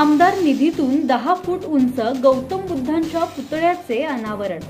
आमदार निधीतून दहा फूट उंच गौतम बुद्धांच्या पुतळ्याचे अनावरण.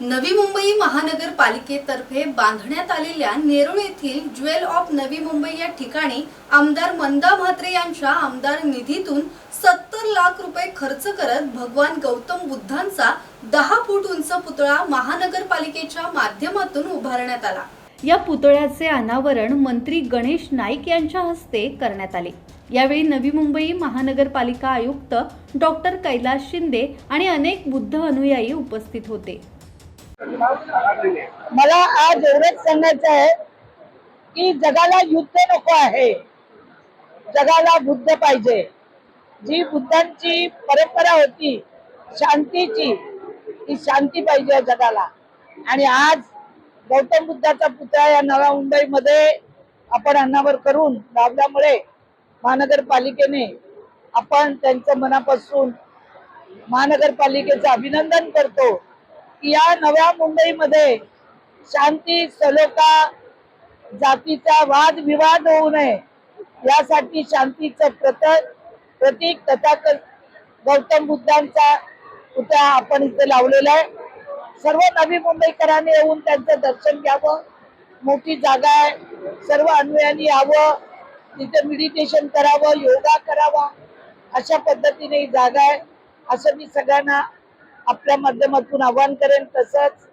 नवी मुंबई महानगरपालिकेतर्फे बांधण्यात आलेल्या नेरुळ येथील ज्वेल ऑफ नवी मुंबई या ठिकाणी आमदार मंदा म्हात्रे यांच्या आमदार निधीतून सत्तर लाख रुपये खर्च करत भगवान गौतम बुद्धांचा दहा फूट उंच पुतळा महानगरपालिकेच्या माध्यमातून उभारण्यात आला. या पुतळ्याचे अनावरण मंत्री गणेश नाईक यांच्या हस्ते करण्यात आले. यावेळी नवी मुंबई महानगरपालिका आयुक्त डॉक्टर कैलास शिंदे आणि अनेक बुद्ध अनुयायी उपस्थित होते. मला आज एवढंच सांगायचं आहे की जगाला युद्ध नको आहे. जगाला बुद्ध पाहिजे. जी बुद्धांची परंपरा होती शांतीची ती शांती पाहिजे जगाला. आणि आज गौतम बुद्धाचा पुतळा या नव्या मुंबईमध्ये आपण अनावर करून लावल्यामुळे महानगरपालिकेने आपण त्यांचं मनापासून महानगरपालिकेचं अभिनंदन करतो की या नव्या मुंबईमध्ये शांती सलोखा जातीचा वाद विवाद होऊ नये यासाठी शांतीचं प्रत प्रतीक तथागत गौतम बुद्धांचा पुतळा आपण इथे लावलेला आहे. सर्व नवी मुंबईकरांनी येऊन त्यांचं दर्शन घ्यावं. मोठी जागा आहे. सर्व अनुयायांनी यावं. तिथे मेडिटेशन करावं योगा करावा. अशा पद्धतीने ही जागा आहे. असं मी सगळ्यांना आपल्या माध्यमातून आवाहन करेन. तसंच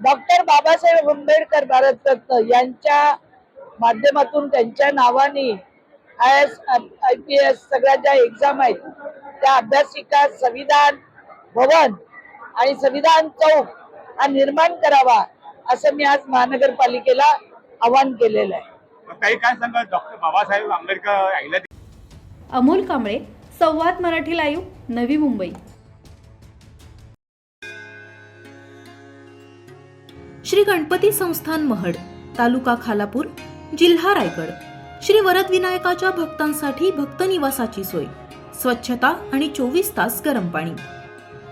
डॉक्टर बाबासाहेब आंबेडकर भारतरत्न यांच्या माध्यमातून त्यांच्या नावाने I S I P S सगळ्या ज्या एक्झाम आहेत त्या अभ्यासिका संविधान भवन आणि संविधान चौक हा निर्माण करावा असं मी आज महानगरपालिकेला आवाहन केलेलं आहे. काही काय सांगा डॉक्टर बाबासाहेब आंबेडकर अमोल कांबळे संवाद मराठी लाईव्ह नवी मुंबई. श्री गणपती संस्थान महड तालुका खालापूर जिल्हा रायगड. श्री वरद विनायकाच्या भक्तांसाठी भक्त निवासाची सोय. स्वच्छता आणि चोवीस तास गरम पाणी.